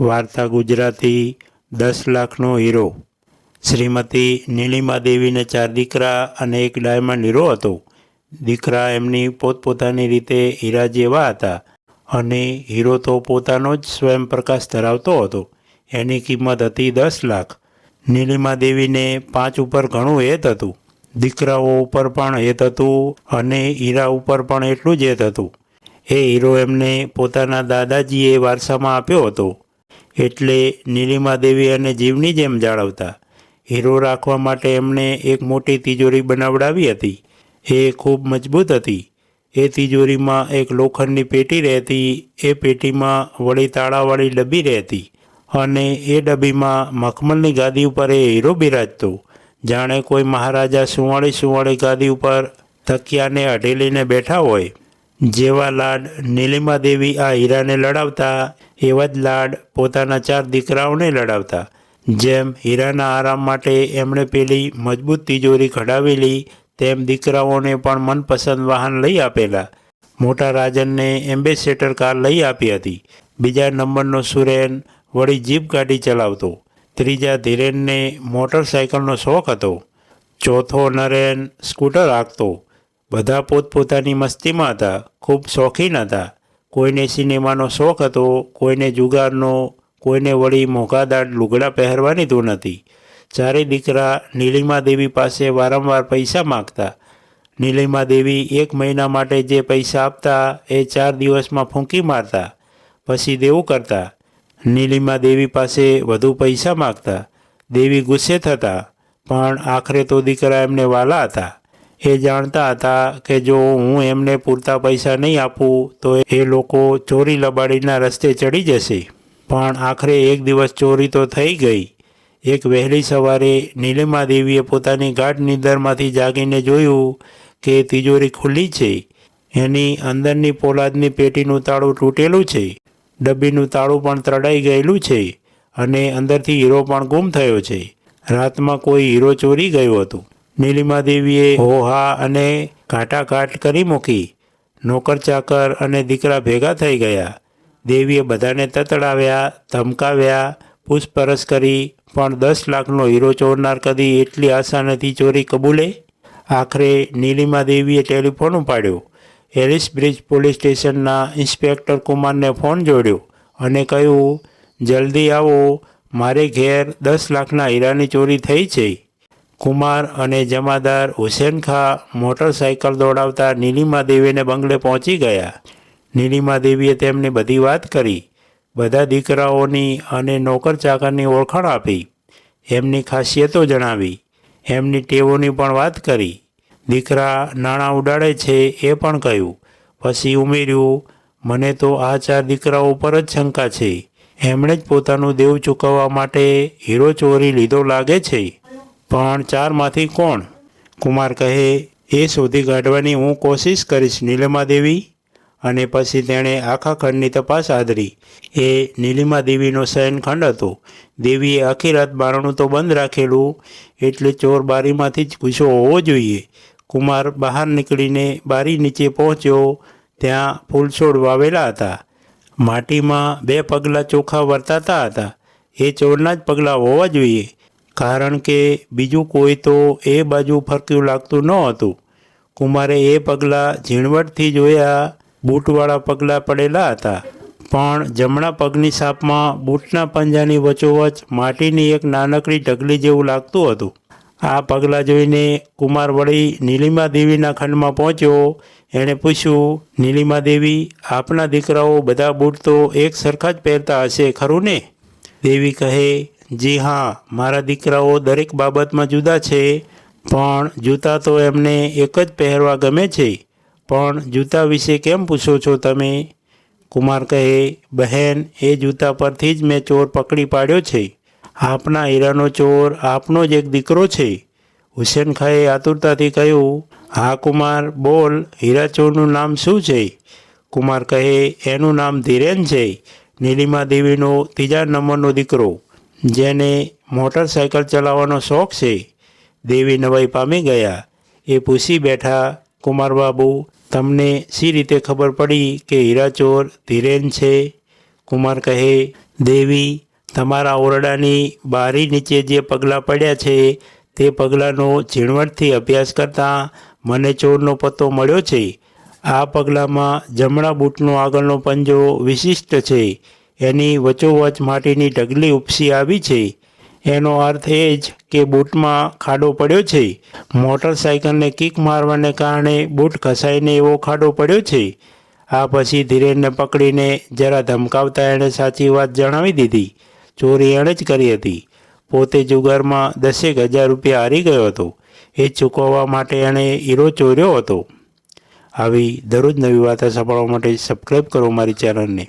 વાર્તા ગુજરાતી દસ લાખનો હીરો. શ્રીમતી નીલિમા દેવીને ચાર દીકરા અને એક ડાયમંડ હીરો હતો. દીકરા એમની પોતપોતાની રીતે હીરા જેવા હતા અને હીરો તો પોતાનો જ સ્વયં પ્રકાશ ધરાવતો હતો. એની કિંમત હતી દસ લાખ. નીલિમા દેવીને પાંચ ઉપર ઘણું હેત હતું. દીકરાઓ ઉપર પણ હેત હતું અને હીરા ઉપર પણ એટલું જ હેત હતું. એ હીરો એમને પોતાના દાદાજીએ વારસામાં આપ્યો હતો. એટલે નીલિમા દેવી અને જીવની જેમ જાળવતા. હીરો રાખવા માટે એમણે એક મોટી તિજોરી બનાવડાવી હતી. એ ખૂબ મજબૂત હતી. એ તિજોરીમાં એક લોખંડની પેટી રહેતી, એ પેટીમાં વળી તાળાવાળી ડબ્બી રહેતી અને એ ડબ્બીમાં મખમલની ગાદી ઉપર એ હીરો બિરાજતો. જાણે કોઈ મહારાજા સુવાળી સુવાળી ગાદી ઉપર તકિયાને અઢેલીને બેઠા હોય. જેવા લાડ નીલિમા દેવી આ હીરાને લડાવતા, એવા જ લાડ પોતાના ચાર દીકરાઓને લડાવતા. જેમ હીરાના આરામ માટે એમણે પેલી મજબૂત તિજોરી ઘડાવેલી તેમ દીકરાઓને પણ મનપસંદ વાહન લઈ આપેલા. મોટા રાજનને એમ્બેસેડર કાર લઈ આપી હતી. બીજા નંબરનો સુરેન વળી જીપ ગાડી ચલાવતો. ત્રીજા ધીરેનને મોટરસાયકલનો શોખ હતો. ચોથો નરેન સ્કૂટર હાંકતો. બધા પોતપોતાની મસ્તીમાં હતા, ખૂબ શોખીન હતા. કોઈને સિનેમાનો શોખ હતો, કોઈને જુગારનો, કોઈને વળી મોઘાદાર લુગડા પહેરવાની ધૂન હતી. ચારે દીકરા નીલિમા દેવી પાસે વારંવાર પૈસા માગતા. નીલિમા દેવી એક મહિના માટે જે પૈસા આપતા, એ ચાર દિવસમાં ફૂંકી મારતા, પછી દેવું કરતા. નીલિમા દેવી પાસે વધુ પૈસા માગતા. દેવી ગુસ્સે થતા, પણ આખરે તો દીકરા એમને વાલા હતા. એ જાણતા હતા કે જો હું એમને પૂરતા પૈસા નહીં આપું, તો એ લોકો ચોરી લબાડીના રસ્તે ચડી જશે. પણ આખરે એક દિવસ ચોરી તો થઈ ગઈ. એક વહેલી સવારે નીલિમા દેવીએ પોતાની ગાઢ નિંદરમાંથી જાગીને જોયું કે તિજોરી ખુલ્લી છે. એની અંદરની પોલાદની પેટીનું તાળું તૂટેલું છે. ડબ્બીનું તાળું પણ તળાઈ ગયેલું છે અને અંદરથી હીરો પણ ગુમ થયો છે. રાતમાં કોઈ હીરો ચોરી ગયું હતું. નીલિમા દેવીએ હોહા અને ઘાટાઘાટ કરી મૂકી. નોકર ચાકર અને દીકરા ભેગા થઈ ગયા. દેવીએ બધાને તતડાવ્યા, ધમકાવ્યા, પૂછપરછ કરી, પણ દસ લાખનો હીરો ચોરનાર કદી એટલી આસાનીથી ચોરી કબૂલે? આખરે નીલિમા દેવીએ ટેલિફોન ઉપાડ્યો. એલિસ બ્રિજ પોલીસ સ્ટેશનના ઇન્સ્પેક્ટર કુમારને ફોન જોડ્યો અને કહ્યું, જલ્દી આવો, મારે ઘેર દસ લાખના હીરાની ચોરી થઈ છે. કુમાર અને જમાદાર હુસેન ખા મોટરસાયકલ દોડાવતા નીલિમા દેવીને બંગલે પહોંચી ગયા. નીલિમા દેવીએ તેમને બધી વાત કરી. બધા દીકરાઓની અને નોકર ચાકરની ઓળખાણ આપી. એમની ખાસિયતો જણાવી. એમની ટેવોની પણ વાત કરી. દીકરા નાણાં ઉડાડે છે એ પણ કહ્યું. પછી ઉમેર્યું, મને તો આ ચાર દીકરાઓ પર જ શંકા છે. એમણે જ પોતાનું દેવ ચૂકવવા માટે હીરો ચોરી લીધો લાગે છે. પણ ચારમાંથી કોણ? કુમાર કહે, એ શોધી કાઢવાની હું કોશિશ કરીશ, નીલિમા દેવી. અને પછી તેણે આખા ખંડની તપાસ આદરી. એ નીલિમા દેવીનો શયનખંડ હતો. દેવીએ આખી રાત બારણું તો બંધ રાખેલું, એટલે ચોર બારીમાંથી જ ગુસ્સો હોવો જોઈએ. કુમાર બહાર નીકળીને બારી નીચે પહોંચ્યો, ત્યાં ફૂલછોડ વાવેલા હતા. માટીમાં બે પગલાં ચોખા વર્તાતા હતા. એ ચોરના જ પગલાં હોવા જોઈએ. કારણ કે બીજું કોઈ તો એ બાજુ ફરક્યું લાગતું ન હતું. કુમારે એ પગલાં ઝીણવટથી જોયા, બૂટવાળા પગલાં પડેલા હતા. પણ જમણા પગની સાપમાં બૂટના પંજાની વચોવચ માટીની એક નાનકડી ઢગલી જેવું લાગતું હતું. આ પગલાં જોઈને કુમાર વળી નીલિમા દેવીના ખંડમાં પહોંચ્યો. એણે પૂછ્યું, નીલિમા દેવી, આપના દીકરાઓ બધા બૂટ તો એક સરખા જ પહેરતા હશે, ખરું ને? દેવી કહે જી હા, મારા દીકરાઓ દરેક બાબતમાં જુદા છે, પણ જૂતા તો એમને એક જ પહેરવા ગમે છે. પણ જૂતા વિશે કેમ પૂછો છો તમે? કુમાર કહે, બહેન, એ જૂતા પરથી જ મેં ચોર પકડી પાડ્યો છે. આપના હીરાનો ચોર આપનો જ એક દીકરો છે. હુસેન ખાએ આતુરતાથી કહ્યું, હા કુમાર, બોલ, હીરા ચોરનું નામ શું છે? કુમાર કહે, એનું નામ ધીરેન છે, નીલિમા દેવીનો ત્રીજા નંબરનો દીકરો. જેને મોટરસાયકલ ચલાવવાનો શોખ છે, દેવી નવાઈ પામી ગયા. એ પૂછી બેઠા કુમારબાબુ તમને શી રીતે ખબર પડી કે હીરાચોર ધીરેન છે? કુમાર કહે, દેવી, તમારા ઓરડાની બારી નીચે જે પગલાં પડ્યા છે, તે પગલાંનો ઝીણવટથી અભ્યાસ કરતાં મને ચોરનો પત્તો મળ્યો છે. આ પગલાંમાં જમણા બૂટનો આગળનો પંજો વિશિષ્ટ છે. એની વચોવચ માટીની ઢગલી ઉપસી આવી છે. એનો અર્થ એ જ કે બૂટમાં ખાડો પડ્યો છે. મોટરસાઇકલને કિક મારવાને કારણે બૂટ ઘસાઈને એવો ખાડો પડ્યો છે. આ પછી ધીરેનને પકડીને જરા ધમકાવતા એણે સાચી વાત જણાવી દીધી. ચોરી એણે જ કરી હતી. પોતે જુગારમાં દસેક હજાર રૂપિયા હારી ગયો હતો. એ ચૂકવવા માટે એણે હીરો ચોર્યો હતો. આવી દરરોજ નવી વાતો સાંભળવા માટે સબસ્ક્રાઈબ કરો મારી ચેનલને